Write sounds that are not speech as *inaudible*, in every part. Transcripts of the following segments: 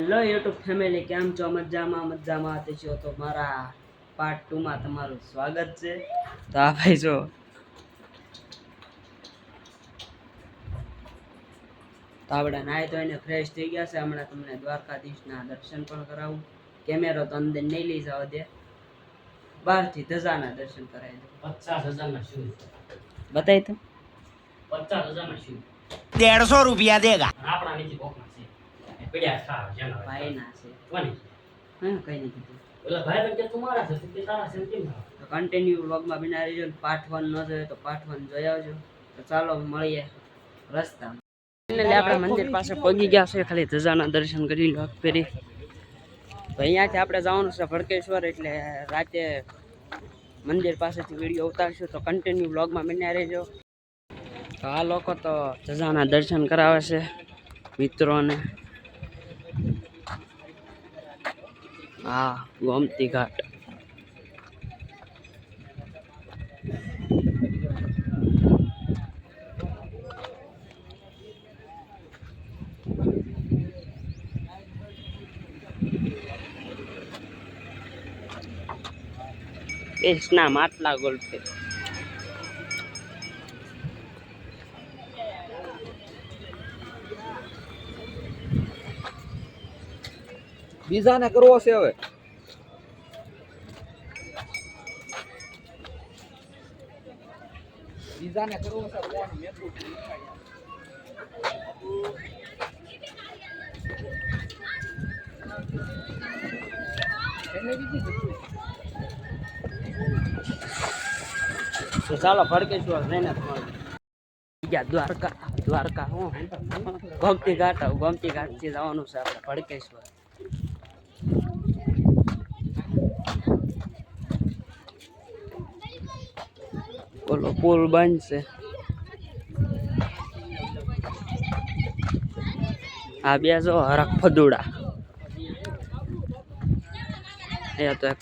Hello YouTube family કેમ છો? મજામાં મજામાં. તે છો તો મારા પાર્ટ ટુમાં તમારું સ્વાગત છે. તો આ ભાઈ જો તો નાય તો એને ફ્રેશ થઈ ગયા છે. હમણાં તમને દ્વારકાધીશના દર્શન પણ કરાવું. કેમેરો તો અંદર નહીં લઈ જાવ દે. બાર બહારથી ધજાના દર્શન કરાવી દો. પચાસ હજારના શૂઝ બતાવી તો. પચાસ હજારના શૂઝ દેડસો રૂપિયા દેગા. આપણા નીચે પડ્યા ખા જેના ભાઈના છે. કોની? હા કઈ નહીં કીધું. ઓલા ભાઈ બન કે તું છે તું તારા છે કેમ તો કન્ટિન્યુ વ્લોગમાં બિના રહીજો ને પાર્ટ વન ન જોયો તો પાર્ટ વન જોઈ આવજો. તો ચાલો મળીએ રસ્તા ફાઇનલી આપણે મંદિર પાસે પગી ગયા છે ખાલી ધજાના દર્શન કરી લો ફેરી. તો અહીંયાથી આપણે જવાનું છે ભડકેશ્વર એટલે રાતે મંદિર પાસેથી વીડિયો ઉતારશું. તો કન્ટિન્યુ બ્લોગમાં બન્યા રહેજો. તો આ લોકો તો જજાના દર્શન કરાવે છે મિત્રોને. હા ગોમતી ઘાટ દેશના માટલા ગોલ્ફે બીજાને કરવો છે હવે. બીજાને તો ચાલો ભડકેશ્વર જઈને. ગયા દ્વારકા દ્વારકા, હું. ગોમતી ઘાટ, ગમતી ઘાટથી જવાનું છે આપણે ભડકેશ્વર ઓલો પુલ બનશે. આ બે જો હરખ ફદુડા. એ તો એક.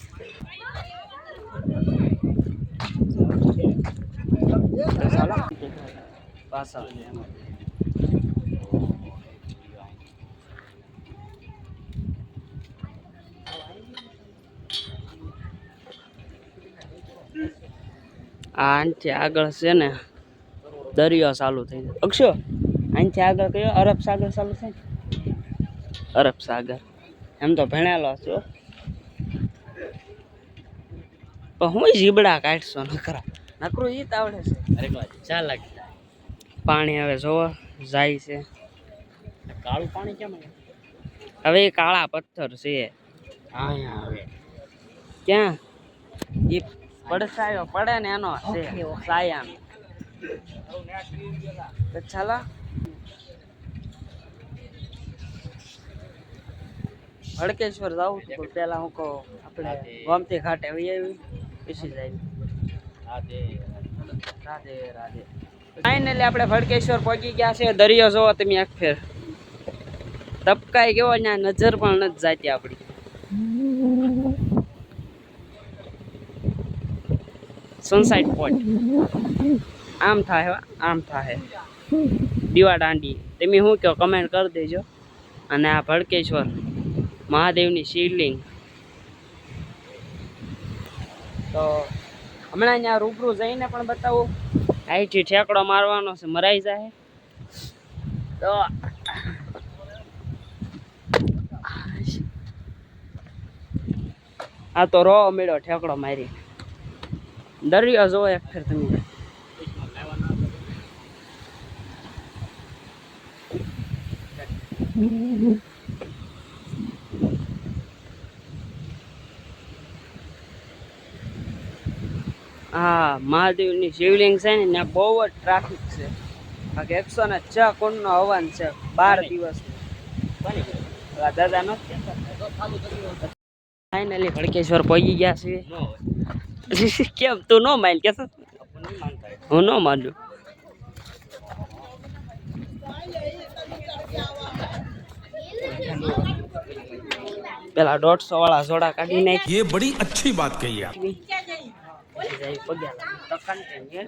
આનથી આગળ છે ને દરિયો ચાલુ થઈ જાય અક્ષો આનથી આગળ કયો? અરબ સાગર ચાલુ થાય? અરબ સાગર. એમ તો ભણેલો છો. પણ હું જીબડા કાઢશો નકરા. નકરું ઈ તાવડે છે. અરે વાત ચા લાગી પાણી હવે જોવો જાય છે. કાળું પાણી કેમ હવે કાળા પથ્થર છે. ક્યાં? એ પડછાયો પડે ને એનો સાયાન. તો ચાલો. હડકેશ્વર જાવું તો પણ પેલા હું કહું આપણે ગોમતી ઘાટે વહી આવી પીસી જાય રાધે. રાધે રાધે. ફાઇનલી આપણે ભડકેશ્વર પહોંચી ગયા છે દરિયો જોવો તમે એક ફેર. તપકાય કેવો ત્યાં નજર પણ નથી જાતી આપણી. સનસાઇડ પોઈન્ટ આમ થાય આમ થાય. દીવા દાંડી તમે શું કહો કમેન્ટ કરી દેજો. અને આ ભડકેશ્વર મહાદેવની શિવલિંગ. તો હમણાં અહીંયા રૂબરૂ જઈને પણ બતાવું. અહીંથી ઠેકડો મારવાનો છે, મરાઈ જાય. તો આ તો રો મેળો ઠેકડો મારી દરિયો જોવો એક ફેર તમે હા મહાદેવની શિવલિંગ છે ને ત્યાં બહુ જ ટ્રાફિક છે. બાકી એકસો ને છ કુંડનો હવન છે બાર દિવસ. દાદા નો ફાઇનલી ભડકેશ્વર પહોંચી ગયા છે *laughs* કેમ તું નો માન કે પણ નહીં માનતા હોય. હું નો માનું પેલા દોઢસો વાળા જોડા કાઢી નાખી ये बड़ी अच्छी बात कही आप જાય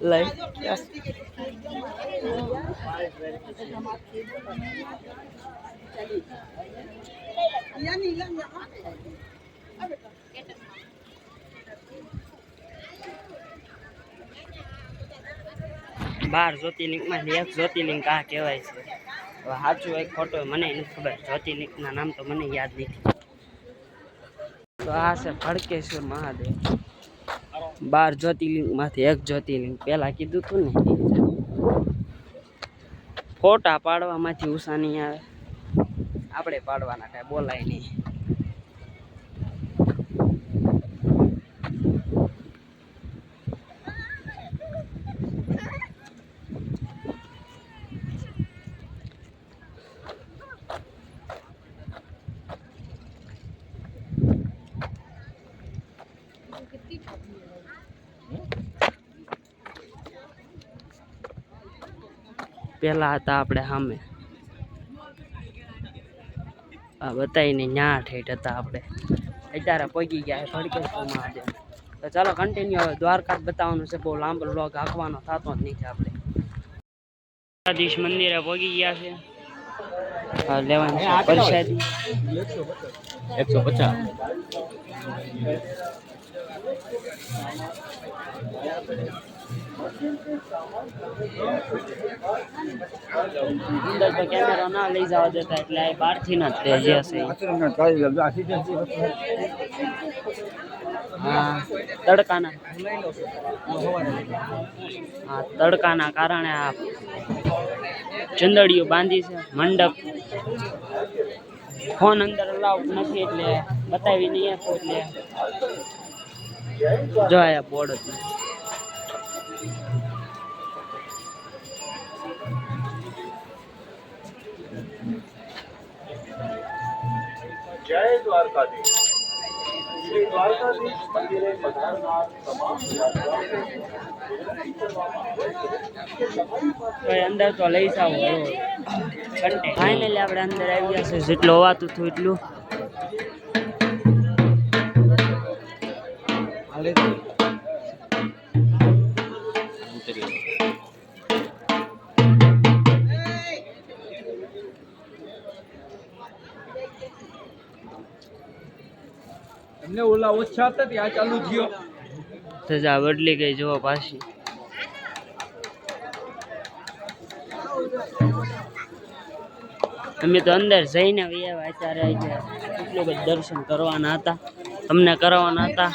લઈ બાર જ્યોતિર્લિંગમાં એક જ્યોતિર્લિંગ કા કહેવાય છે. હવે સાચું એક ખોટો મને નથી ખબર. જ્યોતિર્લિંગના નામ તો મને યાદ નથી. તો આ છે ભડકેશ્વર મહાદેવ. બાર જ્યોતિર્લિંગમાંથી એક જ્યોતિર્લિંગ. પહેલાં કીધું હતું ને ફોટા પાડવામાંથી ઉષા નહીં આવે. આપણે પાડવાના કાંઈ બોલાય નહીં. પહેલા હતા આપણે સામે. આ બતાવીને ન્યા ઠેઠ હતા આપણે. અત્યારે પગી ગયા ભડકેશ્વર મહાદેવ. તો ચાલો કન્ટિન્યુ હવે દ્વારકા બતાવવાનું છે. બહુ લાંબો લોગ આંકવાનો થતો જ નથી આપણે. દ્વારકાધીશ મંદિરે પગી ગયા છે. લેવાનું છે પ્રસાદી. અંદર તો કેમેરો ના લઈ જવા દેતા એટલે આ બહારથી ન જ તે જે હશે ઈ. હા તડકાના હા તડકાના કારણે આ ચંદડીઓ બાંધી છે મંડપ ફોન અંદર અલાઉડ નથી એટલે બતાવી નહીં આપો એટલે જો આયા બોર્ડ હતું જય દ્વારકાધીશ. શ્રી દ્વારકાધીશ મંદિરે પધારનાર તમામ અંદર તો લઈ જાઓ ફાઇનલી આપણે અંદર આવી ગયા છે જેટલું હોવાતું હતું એટલું. એમને ઓછા હતા ત્યાં ચાલુ થયો. સજા બદલી ગઈ જુઓ પાછી. અમે તો અંદર જઈને આવ્યા, અત્યારે કેટલું બધું દર્શન કરવાના હતા. તમને કરવાના હતા.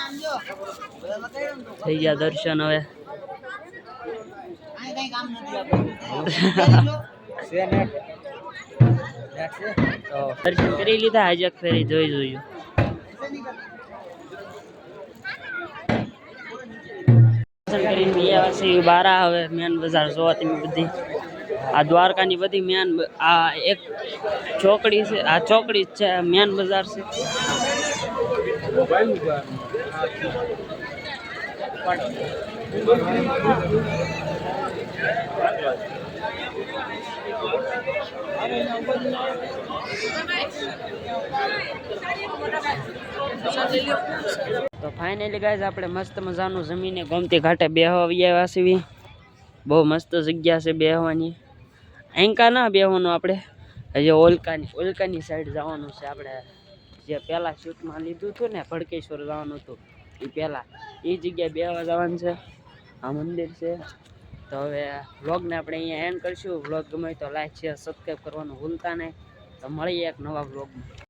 થઈ ગયા દર્શન હવે. દર્શન કરી લીધા, આજે ફેરી જોઈ જોયું. બારા હવે મેન બજાર જોવા તમે બધી. આ દ્વારકાની બધી મેન આ એક ચોકડી છે. આ ચોકડી છે. મેન બજાર છે. તો ફાઇનલી ગાઈઝ આપણે મસ્ત મજાનું જમીને ગમતી ઘાટે બેહવા આવ્યા છીએ બહુ મસ્ત જગ્યા છે બેહવાની. એંકા ના બેહવાનું આપણે. હજી ઓલકાની ઓલકાની સાઈડ જવાનું છે આપણે. જે પહેલાં શૂટમાં લીધું હતું ને, ભડકેશ્વર જવાનું હતું. એ પહેલાં. એ જગ્યાએ બેહવા જવાનું છે. આ મંદિર છે. તો હવે વ્લોગને આપણે અહીંયા એન્ડ કરીશું. વ્લોગ ગમે તો લાઈક શેર સબસ્ક્રાઈબ કરવાનું ભૂલતા નહીં. તો મળીએ એક નવા વ્લોગમાં